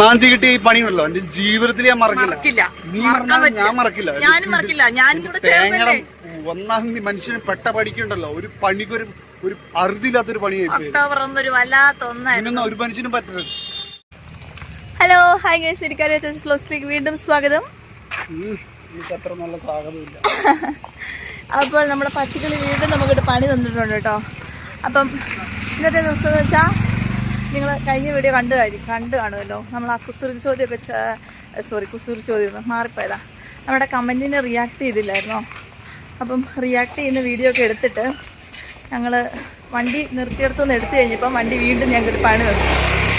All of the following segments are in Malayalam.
നാന്തി കിട്ടിയ ഈ പണിയുണ്ടല്ലോ. എന്റെ ജീവിതത്തിൽ ഞാൻ മറക്കില്ല. നീ ഞാൻ മറക്കില്ല. ഞാനും മറക്കില്ല. ഞാനും കൂടെ ചേർന്നല്ലേ. ഒന്നാം തീയതി മനുഷ്യന് പെട്ട പണിക്കുണ്ടല്ലോ. ഒരു പണിക്കൊരു ഒരു അറുതില്ലാത്തൊരു പണിയായി പോയി. ഒക്ടോബർ ഒന്നൊരു വല്ലാത്ത ഒരു മനുഷ്യനും പറ്റരുത് ഹലോ ഹായ് ഗൈസ് ഇരിക്കാരി സ്ലോസിലേക്ക് വീണ്ടും സ്വാഗതം. അത്ര നല്ല സ്വാഗതമില്ല അപ്പോൾ നമ്മുടെ പച്ചക്കളി വീണ്ടും നമുക്കിട്ട് പണി തന്നിട്ടുണ്ട് കേട്ടോ. അപ്പം ഇന്നത്തെ ദിവസം എന്ന് വെച്ചാൽ നിങ്ങൾ കഴിഞ്ഞ വീഡിയോ കണ്ടു കഴി കണ്ടു കാണുമല്ലോ. നമ്മൾ ആ കുസൃതി ചോദ്യമൊക്കെ സോറി കുസൃതി ചോദ്യം മാറിപ്പോയതാ. നമ്മുടെ കമന്റിന് റിയാക്ട് ചെയ്തില്ലായിരുന്നോ? അപ്പം റിയാക്ട് ചെയ്യുന്ന വീഡിയോ ഒക്കെ എടുത്തിട്ട് ഞങ്ങൾ വണ്ടി നിർത്തിയെടുത്തുനിന്ന് എടുത്തു കഴിഞ്ഞപ്പം വണ്ടി വീണ്ടും ഞങ്ങൾക്ക് പണി തന്നു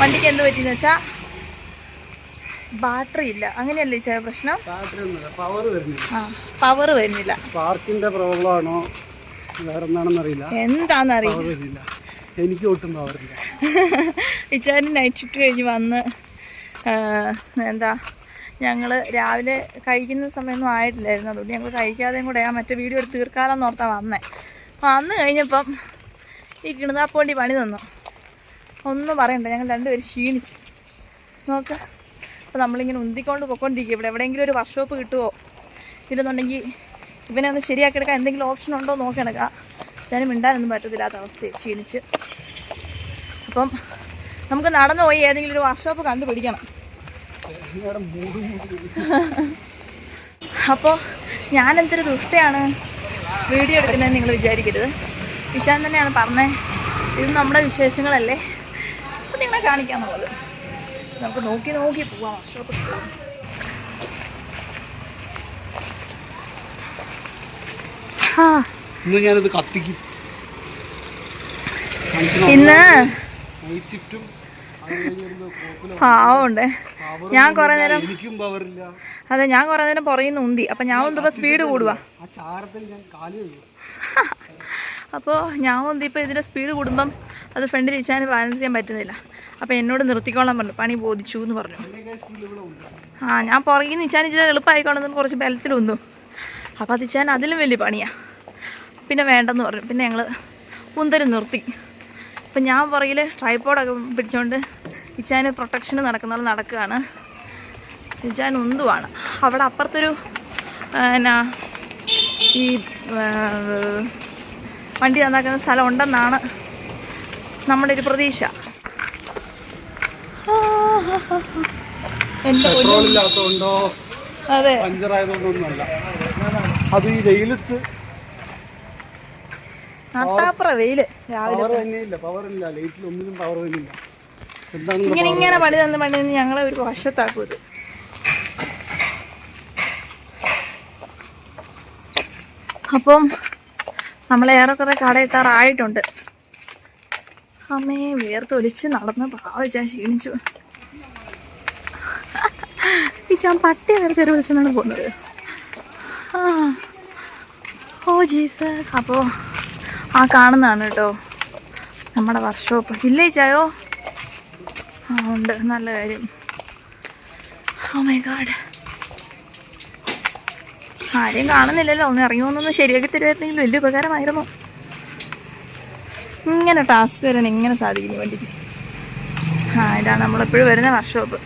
വണ്ടിക്ക് എന്ത് പറ്റിയെന്ന് വെച്ചാൽ ബാറ്ററി ഇല്ല. അങ്ങനെയല്ലേ ചേ പ്രശ്നം? ആ പവർ വരുന്നില്ല. സ്പാർക്കിന്റെ പ്രോബ്ലം ആണോ? വേറെ എന്താണെന്നറിയില്ല വരുന്നില്ല. എനിക്ക് ഒട്ടും പവറില്ല. ഇച്ചാൻ നൈറ്റ് ഷിഫ്റ്റ് കഴിഞ്ഞ് വന്ന് എന്താ ഞങ്ങൾ രാവിലെ കഴിക്കുന്ന സമയമൊന്നും ആയിട്ടില്ലായിരുന്നു. അതുകൊണ്ട് ഞങ്ങൾ കഴിക്കാതെയും കൂടെ ആ മറ്റേ വീഡിയോ എടുത്ത് തീർക്കാലെന്ന് ഓർത്താ വന്നേ. വന്നു കഴിഞ്ഞപ്പം ഈ കിണതാപ്പോണ്ടി പണി തന്നു. ഒന്നും പറയണ്ട ഞങ്ങൾ രണ്ടുപേരും ക്ഷീണിച്ച്. നോക്ക് അപ്പോൾ നമ്മളിങ്ങനെ ഉന്തിക്കൊണ്ട് പൊയ്ക്കൊണ്ടിരിക്കും ഇവിടെ എവിടെയെങ്കിലും ഒരു വർക്ക്ഷോപ്പ് കിട്ടുമോ ഇല്ലെന്നുണ്ടെങ്കിൽ ഇവനെ ഒന്ന് ശരിയാക്കിയെടുക്കാൻ എന്തെങ്കിലും ഓപ്ഷൻ ഉണ്ടോ നോക്കി നോക്കിയെടുക്കാം ചേനും മിണ്ടാനൊന്നും പറ്റത്തില്ലാത്ത അവസ്ഥ ക്ഷീണിച്ച്. അപ്പം നമുക്ക് നടന്നു പോയി ഏതെങ്കിലും ഒരു വർക്ക്ഷോപ്പ് കണ്ടുപിടിക്കണം. അപ്പോൾ ഞാൻ എന്തൊരു ദുഷ്ടയാണ്? വീഡിയോ എടുക്കുന്നതെന്ന് നിങ്ങൾ വിചാരിക്കരുത്. വിശാൻ തന്നെയാണ് പറഞ്ഞത് ഇത് നമ്മുടെ വിശേഷങ്ങളല്ലേ. അപ്പം നിങ്ങളെ കാണിക്കാന്നുള്ളത് നമുക്ക് നോക്കി നോക്കി പോവാം വർക്ക്ഷോപ്പിൽ ആ ഇന്ന് ഞാനത് കത്തിക്കും. ഇന്ന് പാവമുണ്ടേ. ഞാൻ കുറെ നേരം അതെ ഞാൻ കുറെ നേരം പുറയുന്ന ഉന്തി. അപ്പൊ ഞാൻ ഒന്ന് സ്പീഡ് കൂടുവാ. ചാരത്തിൽ ഞാൻ ഒന്ന് ഇപ്പൊ അപ്പോൾ ഞാൻ ഇതിന്റെ സ്പീഡ് കൂടുമ്പം അത് ഫ്രണ്ടിൽ ഇച്ചാൻ ബാലൻസ് ചെയ്യാൻ പറ്റുന്നില്ല. അപ്പോൾ എന്നോട് നിർത്തിക്കോളാൻ പറഞ്ഞു. പണി ബോധിച്ചു എന്ന് പറഞ്ഞു ആ ഞാൻ പുറകിൽ നിന്ന് ഇച്ചാൻ ഇച്ചിരി എളുപ്പമായിക്കോളെന്ന് കുറച്ച് ബലത്തിൽ വന്നു അപ്പോൾ അത് ഇച്ചാൻ അതിലും വലിയ പണിയാണ് പിന്നെ വേണ്ടെന്ന് പറഞ്ഞു. പിന്നെ ഞങ്ങൾ ഉന്തരം നിർത്തി. അപ്പം ഞാൻ പറയിൽ ട്രൈപ്പോഡൊക്കെ പിടിച്ചുകൊണ്ട് ഇച്ചാന് പ്രൊട്ടക്ഷൻ നടക്കുന്ന പോലെ നടക്കുകയാണ്. ഇച്ചാൻ ഉന്തുവാണ്. അവിടെ അപ്പുറത്തൊരു എന്നാ ഈ വണ്ടി നന്നാക്കുന്ന സ്ഥലം ഉണ്ടെന്നാണ് നമ്മുടെ ഒരു പ്രതീക്ഷ. അതെ. അത് ഈ വെയിലത്ത് നട്ടാപ്പുറ വെയിൽ. രാവിലെ ഇങ്ങനെ ഇങ്ങനെ പണി തന്ന് പണി തന്ന് ഞങ്ങളെ ഒരു വശത്താക്കും ഇത്. അപ്പം നമ്മൾ ഏറെക്കുറെ കടയെത്താറായിട്ടുണ്ട്. അമ്മേ വേർത്തൊലിച്ച് നടന്ന് പാവിച്ചാൻ ക്ഷീണിച്ചു. ഈ പട്ടി പട്ടിയെ വരെ തെരുവ് വിളിച്ചുകൊണ്ടാണ് പോകുന്നത്. ആ. Oh Jesus. അപ്പോൾ ആ കാണുന്നതാണ് കേട്ടോ. നമ്മുടെ വർക്ക്ഷോപ്പ് ഇല്ലേ ചായോ? ആ ഉണ്ട്. നല്ല കാര്യം. ഓ മൈ ഗാഡ് ആരെയും കാണുന്നില്ലല്ലോ. ഒന്ന് ഇറങ്ങി ശരിയാക്കി തരുമായിരുന്നെങ്കിൽ വലിയ ഉപകാരമായിരുന്നു. ഇങ്ങനെ ടാസ്ക് വരാൻ എങ്ങനെ സാധിക്കും വണ്ടി? ആ ഇതാണ് നമ്മളെപ്പോഴും വരുന്ന വർക്ക്ഷോപ്പ്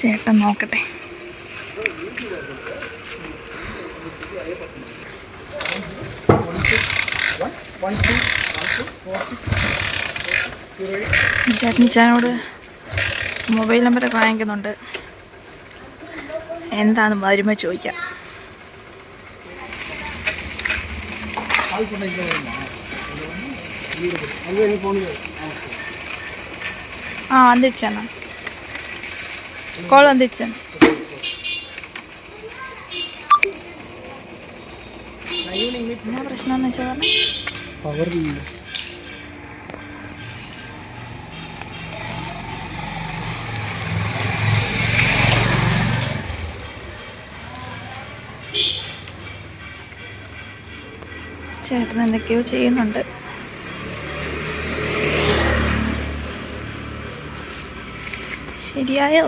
ചേട്ടൻ നോക്കട്ടെ. ചേട്ടൻ ചാനോട് മൊബൈൽ നമ്പറൊക്കെ വാങ്ങിക്കുന്നുണ്ട്. എന്താന്ന് വരുമ്പോൾ ചോദിക്കാം. ആ വന്നിച്ചാണ് കോൾ വന്നിച്ചാണ് എന്നാ പ്രശ്നം എന്ന് വെച്ചാൽ പവർ ചേട്ടൻ എന്തൊക്കെയോ ചെയ്യുന്നുണ്ട്. ശരിയായോ?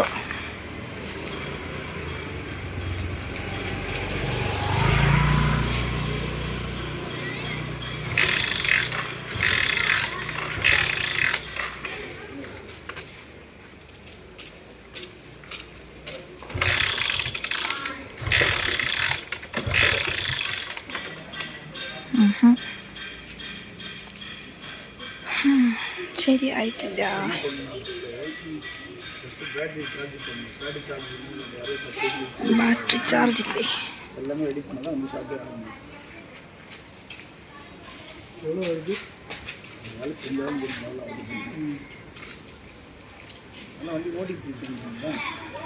ஆனால் வண்டி ஓட்டிட்டு இருக்கீங்களா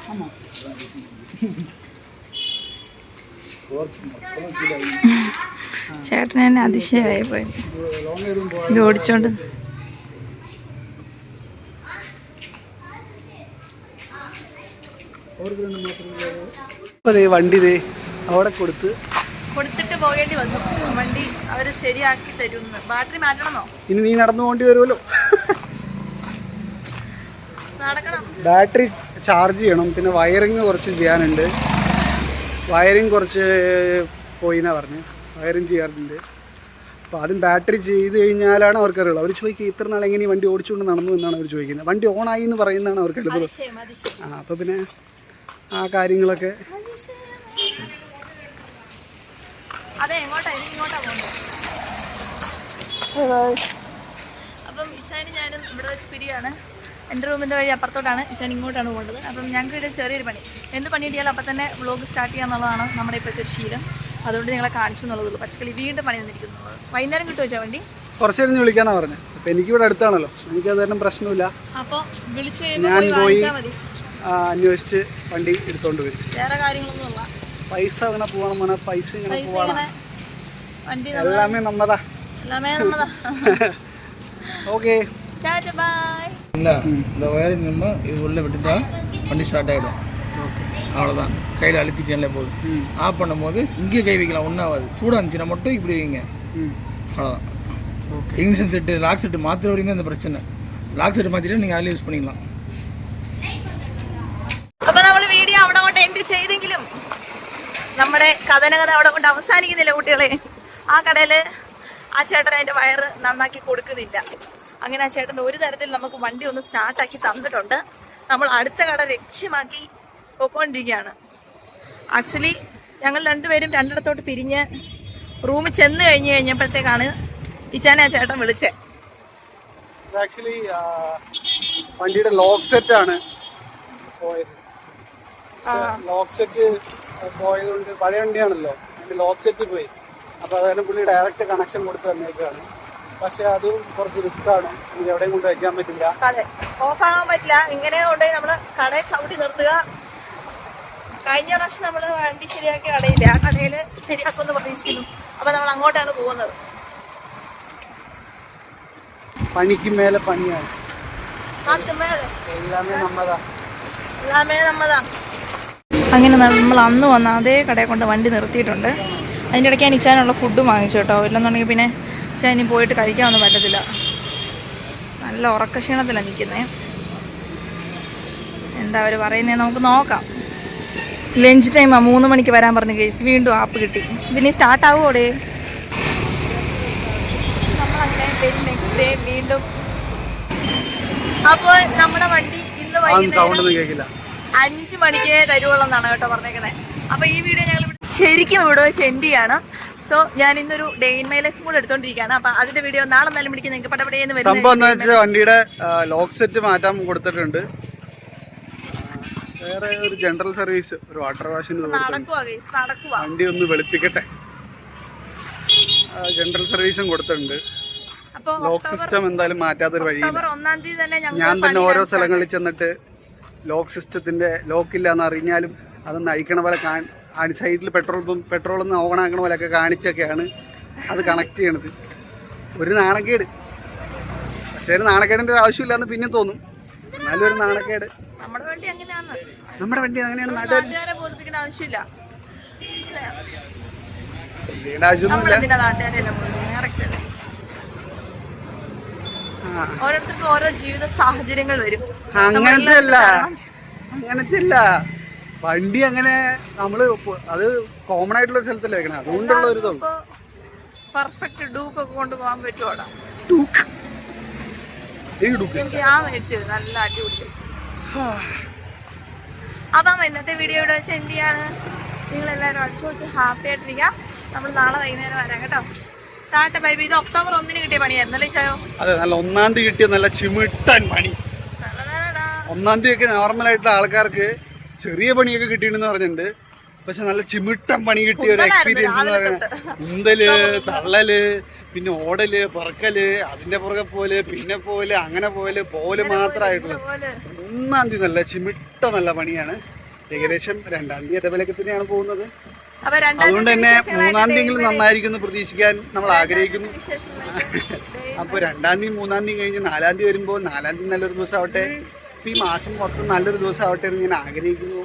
ஆமாம் ஒர்க் மொத்தம் கீழே ചേട്ടൻ തന്നെ അതിശയമായി പോയത് ലോങ് എതും പോകാൻ ഇത് ഓടിച്ചോണ്ട് അവർക്ക് രണ്ട് വണ്ടി ദേ അവിടെ കൊടുത്ത് കൊടുത്തിട്ട് പോകേണ്ടി വന്നു. വണ്ടി അവർ ശരിയാക്കി തരുന്ന് ബാറ്ററി മാറ്റണമെന്നോ? ഇനി നീ നടന്നു പോകേണ്ടി വരുമല്ലോ. ബാറ്ററി ചാർജ് ചെയ്യണം. പിന്നെ വയറിങ് കുറച്ച് ചെയ്യാനുണ്ട്. വയറിങ് കുറച്ച് പോയി എന്നാ പറഞ്ഞു. വയറിങ് ചെയ്യാറുണ്ട്. അപ്പോൾ അതും ബാറ്ററി ചെയ്ത് കഴിഞ്ഞാലാണ് അവർക്ക് അറിയുള്ളൂ. അവർ ചോദിക്കുക ഇത്ര നാൾ എങ്ങനെ വണ്ടി ഓടിച്ചുകൊണ്ട് നടന്നു? എന്നാണ് അവർ ചോദിക്കുന്നത്. വണ്ടി ഓണായി എന്ന് പറയുന്നതാണ് അവർക്ക് എളുപ്പം. ആ അപ്പോൾ പിന്നെ ആ കാര്യങ്ങളൊക്കെ. അതെ ഇങ്ങോട്ടാ ഇനി ഇങ്ങോട്ടാ പോകണ്ടേ? അപ്പം ഇച്ചാനും ഞാനും ഇവിടെ വെച്ച് പിരിയാണ്. എന്റെ റൂമിന്റെ വഴി അപ്പുറത്തോട്ടാണ് ഇച്ചാൻ ഇങ്ങോട്ടാണ് പോകേണ്ടത്. അപ്പം ഞങ്ങൾക്ക് ഇവിടെ ചെറിയൊരു പണി. എന്ത് പണി കിട്ടിയാലും അപ്പം തന്നെ വ്ളോഗ് സ്റ്റാർട്ട് ചെയ്യുക എന്നുള്ളതാണ് നമ്മുടെ ഇപ്പോഴത്തെ ഒരു ശീലം. അതുകൊണ്ട് നിങ്ങളെ കാണിച്ചു എന്നുള്ളതുള്ളൂ. പച്ചക്കറി വീണ്ടും പണി തന്നിരിക്കുന്നു. വൈകുന്നേരം കിട്ടുമോ വെച്ചാൽ വണ്ടി? കുറച്ച് കഴിഞ്ഞ് വിളിക്കാനാണ് പറഞ്ഞത് അപ്പം എനിക്കിവിടെ അടുത്താണല്ലോ. എനിക്ക് തന്നെ പ്രശ്നമില്ല. അപ്പോൾ വിളിച്ചു കഴിയുമ്പോൾ ഞാൻ പോയി പോയി വാങ്ങിച്ചാൽ മതി ആ, അന്വേഷിച്ച് വണ്ടി എടുത്തോണ്ട് വരും വേറെ കാര്യങ്ങളൊന്നും ഇല്ല പൈസ അങ്ങനെ പോകണം മോനെ പൈസ ഇങ്ങനെ പൈസ പോകണം ഇങ്ങനെ വണ്ടി നമ്മ- എല്ലാമേ നമ്മതാ എല്ലാമേ നമ്മതാ ஓகே ചാച്ച ബൈ இல்லை இந்த ஒயரிங் நம்ம இது உள்ளே விட்டுட்டா வண்டி ஸ்டார்ட் ஆகிடும் அவ்வளோதான் கையில் அழுத்திட்டேன்ல போதும் ஆஃப் பண்ணும்போது இங்கேயே கை வைக்கலாம் ஒன்றாவது சூடாக இருந்துச்சுன்னா மட்டும் இப்படி வைங்க அவ்வளோதான் இங்கிலீஷன் செட்டு லாக் செட்டு மாற்றுற வரைக்கும் தான் இந்த பிரச்சனை லாக் செட்டு மாற்றிட்டு நீங்கள் அதில் யூஸ் பண்ணிக்கலாம் ചെയ്തെങ്കിലും നമ്മുടെ കഥനകഥ അവിടെ കൊണ്ട് അവസാനിക്കുന്നില്ല കുട്ടികളെ. ആ കടയിൽ ആ ചേട്ടൻ അതിന്റെ വയറ് നന്നാക്കി കൊടുക്കുന്നില്ല. അങ്ങനെ ആ ചേട്ടൻ ഒരു തരത്തിൽ നമുക്ക് വണ്ടി ഒന്ന് സ്റ്റാർട്ടാക്കി തന്നിട്ടുണ്ട്. നമ്മൾ അടുത്ത കട ലക്ഷ്യമാക്കി പോയിക്കൊണ്ടിരിക്കുകയാണ്. ആക്ച്വലി ഞങ്ങൾ രണ്ടുപേരും രണ്ടിടത്തോട്ട് പിരിഞ്ഞ് റൂമിൽ ചെന്ന് കഴിഞ്ഞ് കഴിഞ്ഞപ്പോഴത്തേക്കാണ് ഇച്ചാനെ ആ ചേട്ടൻ വിളിച്ചത് ആക്ച്വലി വണ്ടിയുടെ ലോക്ക് സെറ്റ് ആണ്. പോയത്. ലോക്ക് സെറ്റ് പോയതുകൊണ്ട് പഴയ വണ്ടിയാണല്ലോ. അതിന്റെ ലോക്ക് സെറ്റ് പോയി. അപ്പോൾ അതുകാരണം പുള്ളി ഡയറക്റ്റ് കണക്ഷൻ കൊടുത്ത് തന്നേക്കാണ് പക്ഷെ അതും കുറച്ച് റിസ്ക് ആണ്. ഇത് എവിടെയും കൊണ്ട് വയ്ക്കാൻ പറ്റില്ല. അതെ. ഓഫാകാൻ പറ്റില്ല. ഇങ്ങനെ കൊണ്ടുപോയി നമ്മൾ കടയിൽ ചവിട്ടി നിർത്തുക. കഴിഞ്ഞ പ്രാവശ്യം നമ്മൾ വണ്ടി ശരിയാക്കി കടയില്ല. ആ കടയിൽ ശരിയാക്കുമെന്ന് പ്രതീക്ഷിക്കുന്നു. അപ്പൊ നമ്മൾ അങ്ങോട്ടാണ് പോകുന്നത്. പണിക്ക് മേലെ പണിയാണ്. എല്ലാമേ നമ്മതാ. എല്ലാമേ നമ്മതാ. അങ്ങനെ നമ്മൾ അന്ന് വന്ന അതേ കടയെ കൊണ്ട് വണ്ടി നിർത്തിയിട്ടുണ്ട്. അതിന്റെ ഇടയ്ക്ക് ഞാൻ ഇച്ചാനുള്ള ഫുഡ് വാങ്ങിച്ചു കേട്ടോ. ഇല്ലെന്നുണ്ടെങ്കിൽ പിന്നെ ഇച്ചാൻ ഇനി പോയിട്ട് കഴിക്കാനൊന്നും പറ്റത്തില്ല. നല്ല ഉറക്കക്ഷീണത്തിലാണ് നിൽക്കുന്നത് എന്താ അവർ പറയുന്നത് നമുക്ക് നോക്കാം. ലഞ്ച് ടൈമാണ് മൂന്ന് മണിക്ക് വരാൻ പറഞ്ഞു കേസ് വീണ്ടും ആപ്പ് കിട്ടി. ഇതിനി വീണ്ടും. അപ്പോൾ നമ്മുടെ വണ്ടി ഇന്ന് വൈകുന്നേരം അഞ്ച് മണിക്ക് തരുവുള്ളതാണ് കേട്ടോ പറഞ്ഞേക്കുന്നത് അപ്പൊ ഈ വീഡിയോ ഞങ്ങൾ ശരിക്കും ഇവിടെ വെച്ച് എൻഡ് ചെയ്യാണ്. സോ ഞാൻ ഇന്നൊരു ഡേ ഇൻ മൈ ലൈഫ് കൂടെ എടുത്തോണ്ടിരിക്കുകയാണ് അപ്പൊ അതിന്റെ വീഡിയോ നാളെ നല്ല മണിക്ക് നിങ്ങൾക്ക് പടപടിയെന്ന് സംഭവം എന്താ വെച്ചാൽ വണ്ടിയുടെ ലോക്ക് സെറ്റ് മാറ്റാൻ കൊടുത്തിട്ടുണ്ട്. വേറെ ഒരു ജനറൽ സർവീസ് ഒരു വാട്ടർ വാഷിന് വണ്ടി ഒന്ന് വെളുപ്പിക്കട്ടെ. ജനറൽ സർവീസും കൊടുത്തിട്ടുണ്ട്. ലോക്ക് സിസ്റ്റം എന്തായാലും മാറ്റാത്തൊരു വഴി ഞാൻ തന്നെ ഓരോ സ്ഥലങ്ങളിൽ ചെന്നിട്ട് ലോക്ക് സിസ്റ്റത്തിന്റെ ലോക്കില്ല എന്ന് അറിഞ്ഞാലും അതൊന്ന് അഴിക്കണ പോലെ കാ സൈഡിൽ പെട്രോൾ പമ്പ് പെട്രോൾ ഒന്ന് ഓൺ ആക്കണ പോലെയൊക്കെ കാണിച്ചൊക്കെയാണ് അത് കണക്ട് ചെയ്യണത്. ഒരു നാണക്കേട്. പക്ഷേ ഒരു നാണക്കേടിന്റെ ഒരു ആവശ്യമില്ലാന്ന് പിന്നെ തോന്നും. നല്ലൊരു ഒരു നാണക്കേട്. നമ്മുടെ വണ്ടി അങ്ങനെയാന്ന് നമ്മുടെ വണ്ടി അങ്ങനെയാണ്. നാട്ടുകാർ നാട്ടുകാരെ ബോധിപ്പിക്കേണ്ട ആവശ്യമില്ല. ഓരോരുത്തർക്കും ഓരോ ജീവിത സാഹചര്യങ്ങൾ വരും. അങ്ങനത്തെ അല്ല അങ്ങനത്തെ അല്ല വണ്ടി അങ്ങനെ നമ്മൾ അത് കോമൺ ആയിട്ടുള്ള ഒരു സ്ഥലത്തല്ലേ വെക്കണേ? അതുകൊണ്ടുള്ള ഒരു ഇതുള്ളൂ പെർഫെക്റ്റ് ഡൂക്ക് ഒക്കെ കൊണ്ടുപോകാൻ പറ്റുമോടാ ഡൂക്ക്. ഞാൻ മേടിച്ചത് നല്ല അടിപൊളി അപ്പം ഇന്നത്തെ വീഡിയോ ഇവിടെ വെച്ച് എന്റെ ആണ് നിങ്ങൾ എല്ലാവരും അടിച്ചു വെച്ച് ഹാപ്പി ആയിട്ടിരിക്കാം. നമ്മൾ നാളെ വൈകുന്നേരം വരാം കേട്ടോ. Tata bye bye. ഇത് ഒക്ടോബർ ഒന്നിന് കിട്ടിയ പണിയായിരുന്നു അല്ലേ ചായോ? അതെ നല്ല ഒന്നാം തീയതി കിട്ടിയ നല്ല ചിമിട്ടൻ പണി. ഒന്നാം തീയതി ഒക്കെ നോർമലായിട്ടുള്ള ആൾക്കാർക്ക് ചെറിയ പണിയൊക്കെ കിട്ടിയിട്ടുണ്ടെന്ന് പറഞ്ഞിട്ടുണ്ട്. പക്ഷെ നല്ല ചിമിട്ടം പണി കിട്ടിയ ഒരു എക്സ്പീരിയൻസ് എന്ന് പറയുന്നത്. ഉന്തൽ തള്ളൽ പിന്നെ ഓടൽ പറക്കൽ അതിന്റെ പുറകെ പോൽ പിന്നെ പോൽ അങ്ങനെ പോൽ പോൽ മാത്രമായിട്ടുള്ള ഒന്നാം തീയതി നല്ല ചിമിട്ട നല്ല പണിയാണ്. ഏകദേശം രണ്ടാം തീയതി ഇടവേളയ്ക്ക് തന്നെയാണ് പോകുന്നത്. അതുകൊണ്ട് തന്നെ മൂന്നാം തീയതി ദൈവം നന്നായിരിക്കും എന്ന് പ്രതീക്ഷിക്കാൻ നമ്മൾ ആഗ്രഹിക്കുന്നു. അപ്പോൾ അപ്പൊ രണ്ടാം തീയതി മൂന്നാം തീയതി കഴിഞ്ഞ് നാലാം തീയതി വരുമ്പോൾ നാലാം തീയതി നല്ലൊരു ദിവസം ആവട്ടെ. ഇപ്പൊ ഈ മാസം മൊത്തം നല്ലൊരു ദിവസം ആവട്ടെ എന്ന് ഞാൻ ആഗ്രഹിക്കുന്നു.